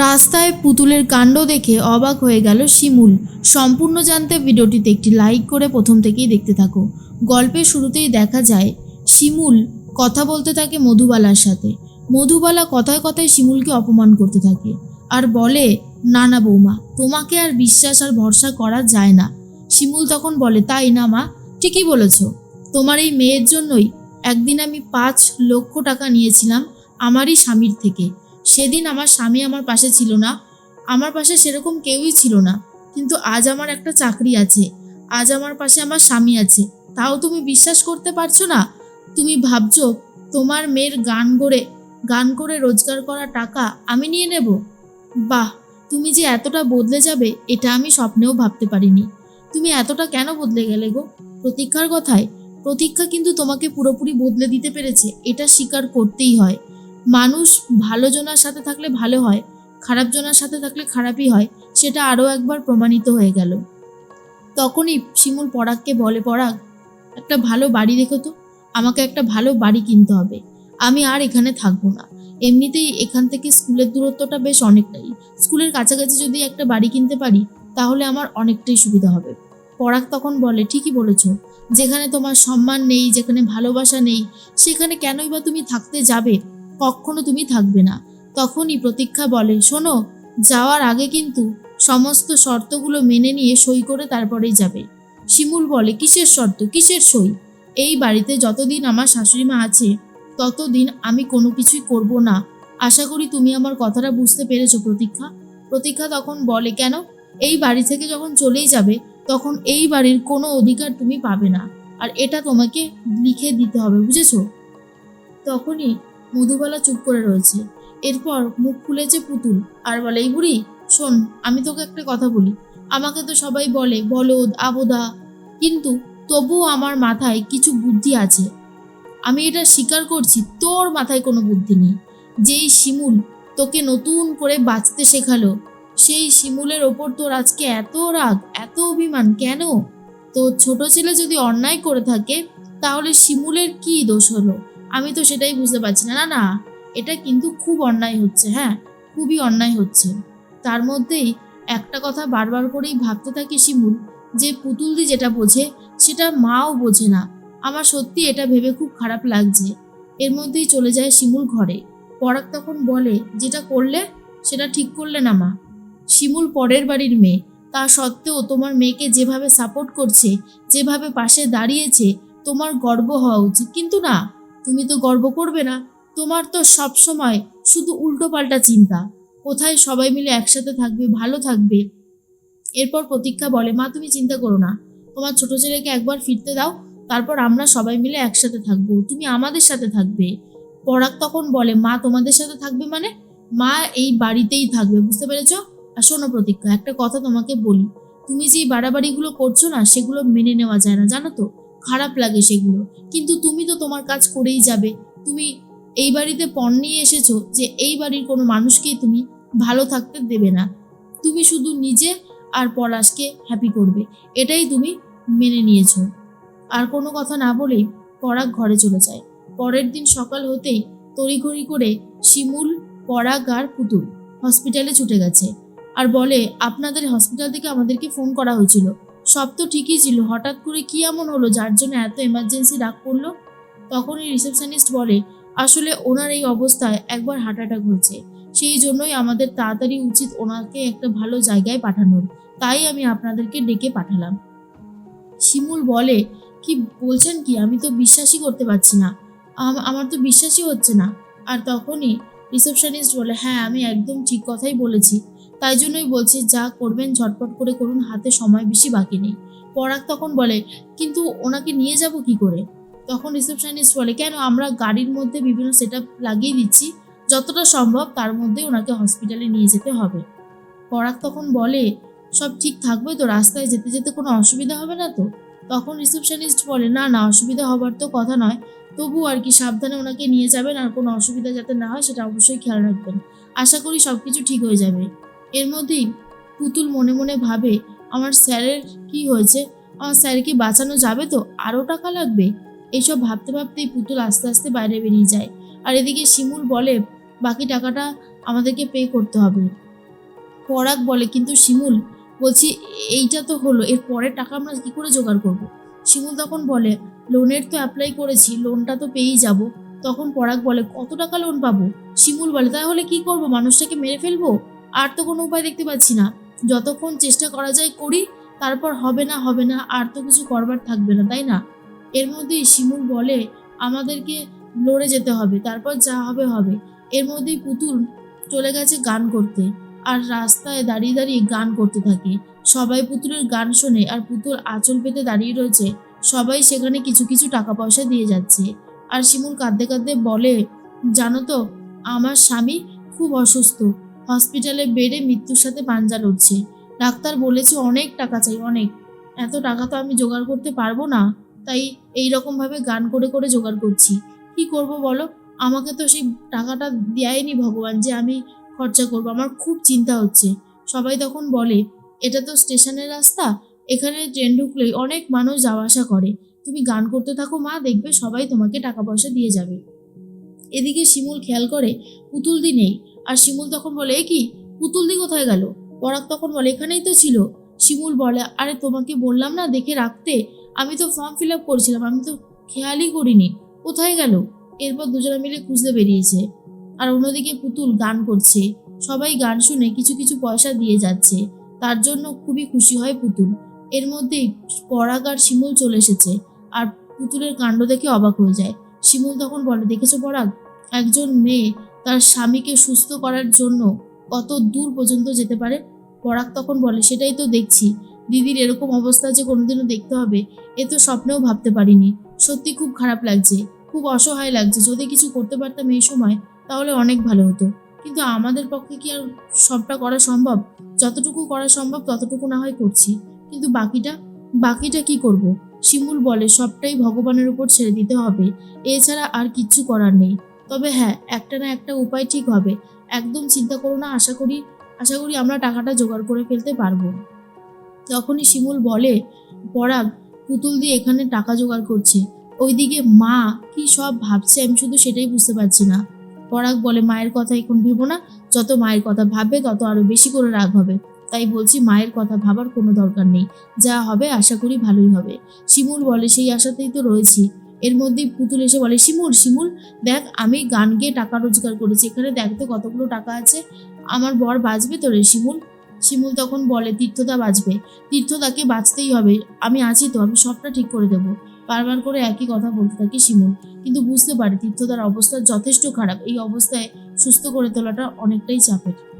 রাস্তায় পুতুলের কাণ্ড দেখে অবাক হয়ে গেল শিমুল। সম্পূর্ণ জানতে ভিডিওটিতে একটি লাইক করে প্রথম থেকেই দেখতে থাকো। গল্পের শুরুতেই দেখা যায়, শিমুল কথা বলতে থাকে মধুবালার সাথে। মধুবালা কথায় কথায় শিমুলকে অপমান করতে থাকে আর বলে না না বৌমা, তোমাকে আর বিশ্বাস আর ভরসা করা যায় না। শিমুল তখন বলে, তাই না মা? ঠিকই বলেছ। তোমার এই মেয়ের জন্যই একদিন আমি পাঁচ লক্ষ টাকা নিয়েছিলাম আমারই স্বামীর থেকে। সেদিন আমার স্বামী আমার পাশে ছিল না। আমার পাশে সেরকম কেউই ছিল না। কিন্তু আজ আমার একটা চাকরি আছে। আজ আমার পাশে আমার স্বামী আছে। তাও তুমি বিশ্বাস করতে পারছ না? তুমি ভাবছ, তোমার মেয়ের গান গড়ে, গান করে রোজগার করা টাকা আমি নিয়ে নেব? বাহ, তুমি যে এতটা বদলে যাবে, এটা আমি স্বপ্নেও ভাবতে পারিনি। তুমি এতটা কেন বদলে গেলে গো? প্রতীক্ষার কথায়। প্রতীক্ষা কিন্তু তোমাকে পুরোপুরি বদলে দিতে পেরেছে, এটা স্বীকার করতেই হয়। মানুষ ভালো জনার সাথে থাকলে ভালো হয়, খারাপ জনার সাথে থাকলে খারাপই হয়, সেটা আরও একবার প্রমাণিত হয়ে গেল। তখনই শিমুল পরাগকে বলে, পরাগ, একটা ভালো বাড়ি দেখো তো, আমাকে একটা ভালো বাড়ি কিনতে হবে। আমি আর এখানে থাকব না। এমনিতেই এখান থেকে স্কুলের দূরত্বটা বেশ অনেকটাই। স্কুলের কাছাকাছি যদি একটা বাড়ি কিনতে পারি, তাহলে আমার অনেকটাই সুবিধা হবে। পরাগ তখন বলে, ঠিকই বলেছ। যেখানে তোমার সম্মান নেই, যেখানে ভালোবাসা নেই, সেখানে কেনই বা তুমি থাকতে যাবে? কখনো তুমি থাকবে না। তখনই প্রতীক্ষা বলে, শোনো, যাওয়ার আগে কিন্তু সমস্ত শর্তগুলো মেনে নিয়ে সই করে তারপরেই যাবে। শিমুল বলে, কিসের শর্ত? কিসের সই? এই বাড়িতে যতদিন আমার শাশুড়ি মা আছে, ততদিন আমি কোনো কিছুই করব না। আশা করি তুমি আমার কথাটা বুঝতে পেরেছ প্রতীক্ষা। প্রতীক্ষা তখন বলে, কেন? এই বাড়ি থেকে যখন চলেই যাবে, তখন এই বাড়ির কোনো অধিকার তুমি পাবে না। আর এটা তোমাকে লিখে দিতে হবে, বুঝেছ? তখনই মধুবালা চুপ করে রয়েছে। এরপর মুখ খুলেছে পুতুল, আর বলে, এই বুড়ি, শোন, আমি তোকে একটা কথা বলি। আমাকে তো সবাই বলে, বলদ আবোধা কিন্তু তবুও আমার মাথায় কিছু বুদ্ধি আছে। আমি এটা স্বীকার করছি, তোর মাথায় কোনো বুদ্ধি নেই। যেই শিমুল তোকে নতুন করে বাঁচতে শেখালো, সেই শিমুলের ওপর তোর আজকে এত রাগ, এত অভিমান, কেন? তো ছোট ছেলে যদি অন্যায় করে থাকে, তাহলে শিমুলের কি দোষ হলো? আমি তো সেটাই বুঝতে পারছি না। না না, এটা কিন্তু খুব অন্যায় হচ্ছে হ্যাঁ খুবই অন্যায় হচ্ছে। তার মধ্যেই একটা কথা বারবার করেই ভাবতে থাকে শিমুল, যে পুতুলদি যেটা বোঝে, সেটা মাও বোঝে না। আমার সত্যি এটা ভেবে খুব খারাপ লাগছে। এর মধ্যেই চলে যায় শিমুল ঘরে। পরাগ তখন বলে, যেটা করলে, সেটা ঠিক করলে না মা। শিমুল পরের বাড়ির মেয়ে। তা সত্ত্বেও তোমার মেয়েকে যেভাবে সাপোর্ট করছে, যেভাবে পাশে দাঁড়িয়েছে, তোমার গর্ব হওয়া উচিত। কিন্তু না তুমি তো গর্ব করবে না, তোমার তো সব সময় শুধু উল্টোপাল্টা চিন্তা। কোথায় সবাই মিলে একসাথে থাকবে, ভালো থাকবে? এরপর প্রতীক্ষা বলে, মা, তুমি চিন্তা করো না। তোমার ছোট ছেলেকে একবার ফিরতে দাও, তারপর আমরা সবাই মিলে একসাথে থাকব। তুমি আমাদের সাথে থাকবে। পরাগ তখন বলে, মা, তোমাদের সাথে থাকবে মানে? মা এই বাড়িতেই থাকবে, বুঝতে পেরেছ? আর শোনো প্রতীক্ষা, একটা কথা তোমাকে বলি। তুমি যে বাড়াবাড়িগুলো করছ না, সেগুলো মেনে নেওয়া যায় না, জানো তো? খারাপ লাগে সেগুলো। কিন্তু তুমি তো তোমার কাজ করেই যাবে। তুমি এই বাড়িতে পণ নিয়ে এসেছ যে এই বাড়ির কোনো মানুষকেই তুমি ভালো থাকতে দেবে না। তুমি শুধু নিজে আর পলাশকে হ্যাপি করবে। এটাই তুমি মেনে নিয়েছ। আর কোনো কথা না বলেই পরাগ ঘরে চলে যায়। পরের দিন সকাল হতেই তড়িঘড়ি করে শিমুল, পরাগ আর পুতুল হসপিটালে ছুটে গেছে। আর বলে, আপনাদের হসপিটাল থেকে আমাদেরকে ফোন করা হয়েছিল। সব তো ঠিকই ছিল। হঠাৎ করে কি এমন হলো? যার জন্য এত এমার্জেন্সি ডাক পড়ল? তখনই রিসেপশনিস্ট বলে, আসলে ওনার এই অবস্থায় একবার হার্ট অ্যাটাক হয়েছে। সেই জন্যই আমাদের তাড়াতাড়ি উচিত ওনাকে একটা ভালো জায়গায় পাঠানোর। তাই আমি আপনাদেরকে ডেকে পাঠালাম। শিমুল বলে, কি বলছেন কি? আমি তো বিশ্বাসই করতে পারছি না। আম- আমার তো বিশ্বাসই হচ্ছে না। আর তখনই রিসেপশনিস্ট বলে হ্যাঁ আমি একদম ঠিক কথাই বলেছি। তাই জন্যই বলছি, যা করবেন, ঝটপট করে করুন, হাতে সময় বেশি বাকি নেই। পরাগ তখন বলে, কিন্তু ওনাকে নিয়ে যাব কি করে? তখন রিসেপশনিস্ট বলে, কেন? আমরা গাড়ির মধ্যে বিভিন্ন সেট লাগিয়ে দিচ্ছি। যতটা সম্ভব তার মধ্যে ওনাকে হসপিটালে নিয়ে যেতে হবে। পরাগ তখন বলে, সব ঠিক থাকবে তো? রাস্তায় যেতে যেতে কোনো অসুবিধা হবে না তো? তখন রিসেপশনিস্ট বলে, না না, অসুবিধা হবার তো কথা নয়। তবু আর কি সাবধানে ওনাকে নিয়ে যাবেন আর কোনো অসুবিধা যাতে না হয় সেটা অবশ্যই খেয়াল রাখবেন। আশা করি সব কিছু ঠিক হয়ে যাবে। এর মধ্যেই পুতুল মনে মনে ভাবে, আমার স্যারের কি হয়েছে? আমার স্যারকে বাঁচানো যাবে তো? আরও টাকা লাগবে? এইসব ভাবতে ভাবতেই পুতুল আস্তে আস্তে বাইরে বেরিয়ে যায়। আর এদিকে শিমুল বলে, বাকি টাকাটা আমাদেরকে পে করতে হবে। পরাগ বলে, কিন্তু শিমুল, বলছি এইটা তো হলো, এর পরের টাকা আমরা কী করে জোগাড় করব? শিমুল তখন বলে, লোনের তো অ্যাপ্লাই করেছি, লোনটা তো পেয়েই যাব। তখন পরাগ বলে, কত টাকা লোন পাবো? শিমুল বলে, তাহলে কি করব? মানুষটাকে মেরে ফেলব? আর তো কোনো উপায় দেখতে পাচ্ছি না। যতক্ষণ চেষ্টা করা যায় করি, তারপর হবে না হবে না, আর তো কিছু করবার থাকবে না, তাই না? এর মধ্যেই শিমুল বলে, আমাদেরকে লড়ে যেতে হবে, তারপর যা হবে হবে। এর মধ্যেই পুতুল চলে গেছে গান করতে আর রাস্তায় দাঁড়িয়ে দাঁড়িয়ে গান করতে থাকে। সবাই পুতুলের গান শোনে আর পুতুল আঁচল পেতে দাঁড়িয়ে রয়েছে। সবাই সেখানে কিছু কিছু টাকা পয়সা দিয়ে যাচ্ছে। আর শিমুল কাঁদতে কাঁদতে বলে, জানো তো, আমার স্বামী খুব অসুস্থ। হসপিটালে বেডে মৃত্যুর সাথে পাঞ্জা লড়ছে। ডাক্তার বলেছে, অনেক টাকা চাই, অনেক। এত টাকা তো আমি জোগাড় করতে পারব না। তাই এই রকম ভাবে গান করে করে জোগাড় করছি। কি করব বলো? আমাকে তো সেই টাকাটা দেয়নি ভগবান যে আমি খরচা করব। আমার খুব চিন্তা হচ্ছে। সবাই তখন বলে, এটা তো স্টেশনের রাস্তা। এখানে ট্রেন ঢুকলেই অনেক মানুষ যাওয়া আসা করে। তুমি গান করতে থাকো মা, দেখবে সবাই তোমাকে টাকা পয়সা দিয়ে যাবে। এদিকে শিমুল খেয়াল করে পুতুল দি নেই। আর শিমুল তখন বলে কি পুতুল দি কোথায় গেল? পরাগ তখন বলে, এখানেই তো ছিল। শিমুল বলে, আরে, তোমাকে বললাম না দেখে রাখতে? আমি তো ফর্ম ফিল আপ করেছিলাম, আমি তো খেয়ালই করিনি। কোথায় গেল? এরপর দুজনে মিলে খুঁজতে বেরিয়েছে। আর অন্যদিকে পুতুল গান করছে। সবাই গান শুনে কিছু কিছু পয়সা দিয়ে যাচ্ছে। তার জন্য খুবই খুশি হয় পুতুল। এর মধ্যেই পরাগ আর শিমুল চলে এসেছে। আর পুতুলের কাণ্ড দেখে অবাক হয়ে যায়। শিমুল তখন বলে, দেখেছ পরাগ? একজন মেয়ে তার স্বামীকে সুস্থ করার জন্য কত দূর পর্যন্ত যেতে পারে? পরাগ তখন বলে, সেটাই তো দেখছি। দিদির এরকম অবস্থা যে কোনোদিনও দেখতে হবে, এ তো স্বপ্নেও ভাবতে পারিনি। সত্যি খুব খারাপ লাগছে, খুব অসহায় লাগছে। যদি কিছু করতে পারতাম এই সময়, তাহলে অনেক ভালো হতো। কিন্তু আমাদের পক্ষে কি আর সবটা করা সম্ভব? যতটুকু করা সম্ভব, ততটুকু না হয় করছি। কিন্তু বাকিটা? বাকিটা কি করব? শিমুল বলে, সবটাই ভগবানের উপর ছেড়ে দিতে হবে। এছাড়া আর কিচ্ছু করার নেই। তবে হ্যাঁ একটা না একটা উপায় ঠিক হবে। একদম চিন্তা করো না, আশা করি আশা করি আমরা টাকাটা জোগাড় করে ফেলতে পারব। তখনই শিমুল বলে, পরাগ, পুতুল দিয়ে এখানে টাকা জোগাড় করছে। ওইদিকে মা কি সব ভাবছে আমি শুধু সেটাই বুঝতে পারছি না। পরাগ বলে, মায়ের কথা এখন ভেবো না। যত মায়ের কথা ভাববে, তত আরও বেশি করে রাগ হবে। তাই বলছি, মায়ের কথা ভাবার কোনো দরকার নেই। যা হবে, আশা করি ভালোই হবে। শিমুল বলে, সেই আশাতেই তো রয়েছি। এর মধ্যেই পুতুল এসে বলে, শিমুল শিমুল, দেখ, আমি গান গেয়ে টাকা রোজগার করেছি। এখানে দেখ তো কতগুলো টাকা আছে। আমার বর বাঁচবে তো রে শিমুল? শিমুল তখন বলে, তীর্থদা বাঁচবে তীর্থদাকে বাঁচতেই হবে। আমি আছি তো, আমি সবটা ঠিক করে দেবো। বারবার করে একই কথা বলতে থাকে শিমুল। কিন্তু বুঝতে পারে, তীর্থদার অবস্থা যথেষ্ট খারাপ। এই অবস্থায় সুস্থ করে তোলাটা অনেকটাই চাপের।